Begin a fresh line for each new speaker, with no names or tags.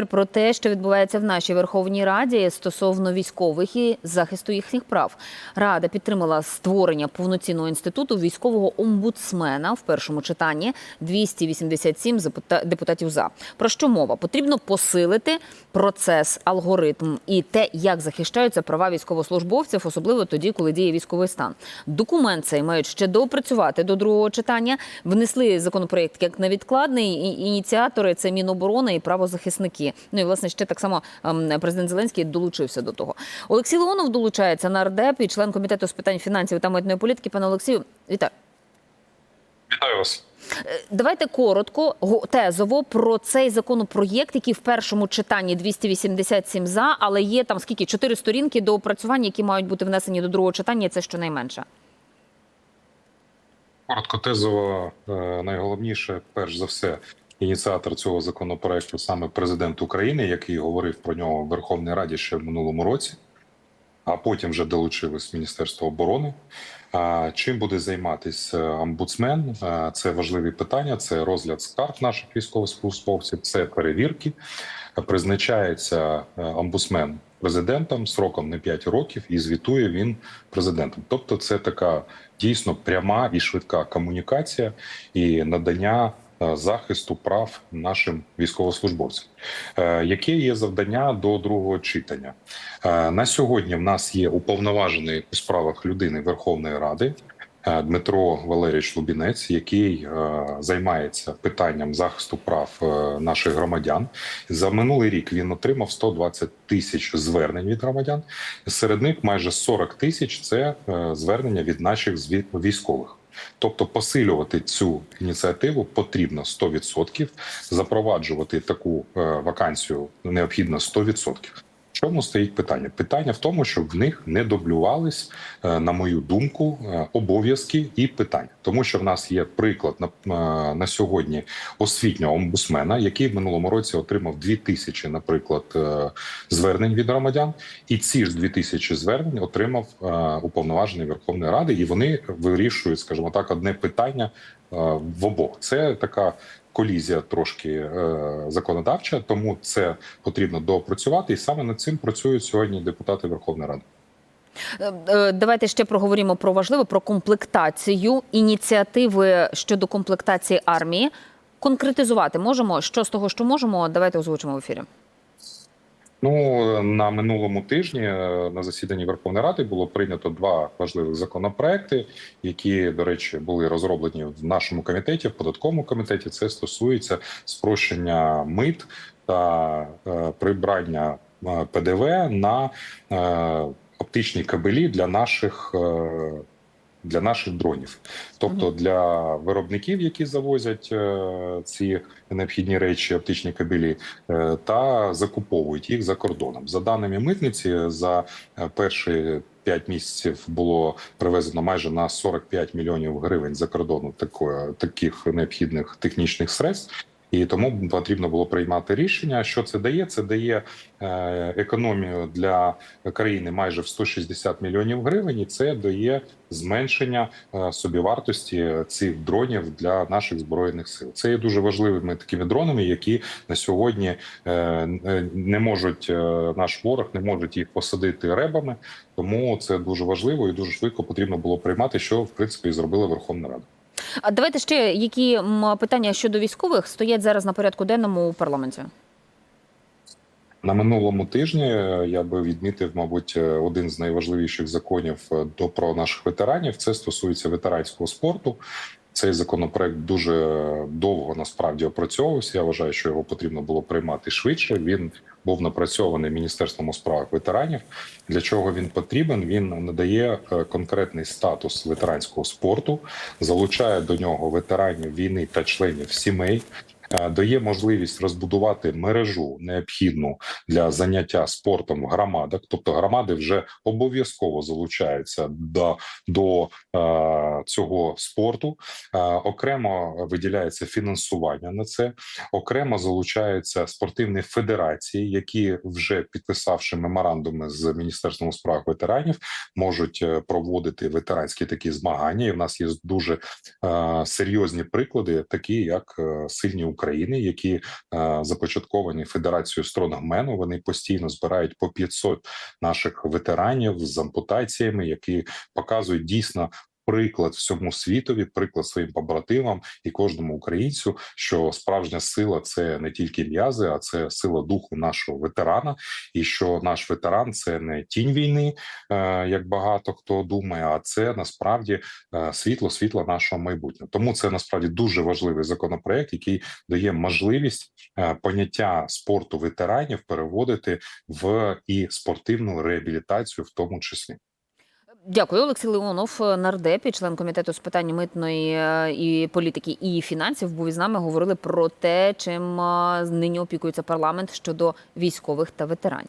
тепер про те, що відбувається в нашій Верховній Раді стосовно військових і захисту їхніх прав. Рада підтримала створення повноцінного інституту військового омбудсмена в першому читанні 287 запита- депутатів за. Про що мова? Потрібно посилити процес, алгоритм і те, як захищаються права військовослужбовців, особливо тоді, коли діє військовий стан. Документ цей мають ще доопрацювати до другого читання. Внесли законопроєкт як невідкладний. Ініціатори це Міноборони і правозахисники. Ну і власне ще так само ем, президент Зеленський долучився до того. Олексій Леонов долучається нардеп і член комітету з питань фінансів та митної політики. Пане Олексію, вітаю.
Вітаю вас.
Давайте коротко, тезово про цей законопроєкт, який в першому читанні 287 за, але є там скільки чотири сторінки до опрацювання, які мають бути внесені до другого читання. Це щонайменше.
Коротко тезово, е, найголовніше, перш за все, ініціатор цього законопроекту саме президент України, який говорив про нього в Верховній Раді ще в минулому році, а потім вже долучилось Міністерство оборони. Чим буде займатися омбудсмен? Це важливі питання. Це розгляд скарг наших військовослужбовців, це перевірки. Призначається е, омбудсмен президентом сроком не 5 років, і звітує він президентом. Тобто, це така дійсно пряма і швидка комунікація і надання е, захисту прав нашим військовослужбовцям. Е, Яке є завдання до другого читання? Е, На сьогодні в нас є уповноважений у справах людини Верховної Ради. е, Дмитро Валерійович Лубінець, який е, займається питанням захисту прав е, наших громадян, за минулий рік він отримав 120 тисяч звернень від громадян. Серед них майже 40 тисяч це е, звернення від наших військових. Тобто посилювати цю ініціативу потрібно 100%, запроваджувати таку е, вакансію необхідно 100%. Чому стоїть питання? Питання в тому, щоб в них не дублювались, е, на мою думку, е, обов'язки і питання, тому що в нас є приклад на, е, на сьогодні освітнього омбусмена, який в минулому році отримав 2000, наприклад, звернень від громадян, і ці ж 2000 звернень отримав уповноважений Верховної Ради, і вони вирішують, скажімо так, одне питання в обох. Це така колізія трошки е, законодавча, тому це потрібно доопрацювати, і саме над цим працюють сьогодні депутати Верховної Ради.
Е, е, Давайте ще проговоримо про важливе про комплектацію ініціативи щодо комплектації армії. Конкретизувати можемо що з того, що можемо. Давайте озвучимо в ефірі.
Ну на минулому тижні е, на засіданні Верховної Ради було прийнято два важливих законопроекти, які, до речі, були розроблені в нашому комітеті, в податковому комітеті. Це стосується спрощення мит та е, прибрання е, ПДВ на оптичні кабелі для наших. Для наших дронів, тобто для виробників, які завозять е, ці необхідні речі, оптичні кабелі, е, та закуповують їх за кордоном. За даними митниці, за е, перші п'ять місяців було привезено майже на 45 мільйонів гривень за кордону такої, таких необхідних технічних средств. І тому потрібно було приймати рішення. Що це дає? Це дає е, економію для країни майже в 160 мільйонів гривень, і це дає зменшення е, собівартості цих дронів для наших збройних сил. Це є дуже важливими такими дронами, які на сьогодні е, не можуть наш ворог не можуть їх посадити ребами. Тому це дуже важливо і дуже швидко потрібно було приймати, що в принципі і зробила Верховна Рада.
А давайте ще які питання щодо військових стоять зараз на порядку денному у парламенті.
На минулому тижні е, я би відмітив, мабуть, е, один з найважливіших законів е, до про наших ветеранів. Це стосується ветеранського спорту. Цей законопроект дуже довго насправді опрацьовувався. Я вважаю, що його потрібно було приймати швидше. Він був напрацьований міністерством у справах ветеранів. Для чого він потрібен? Він надає е, конкретний статус ветеранського спорту, залучає до нього ветеранів війни та членів сімей. Е, Дає можливість розбудувати мережу необхідну для заняття спортом в громадах, тобто громади вже обов'язково залучаються до, до е, цього спорту. Е, окремо виділяється фінансування на це, окремо залучаються спортивні федерації, які вже підписавши меморандуми з міністерством у справах ветеранів, можуть е, проводити ветеранські такі змагання. І в нас є дуже е, серйозні приклади, такі як е, сильні України, які е, започатковані Федерацією Стронгмену. Вони постійно збирають по 500 наших ветеранів з ампутаціями, які показують дійсно. Приклад всьому світові, приклад своїм побратимам і кожному українцю, що справжня сила це не тільки м'язи, а це сила духу нашого ветерана, і що наш ветеран це не тінь війни, е, як багато хто думає, а це насправді е, світло, світло нашого майбутнього. Тому це насправді дуже важливий законопроект, який дає можливість е, поняття спорту ветеранів переводити в і спортивну реабілітацію, в тому числі.
Дякую, Олексій Леонов, нардеп і член комітету з питань митної е, і політики і фінансів. Був із нами говорили про те, чим е, нині опікується парламент щодо військових та ветеранів.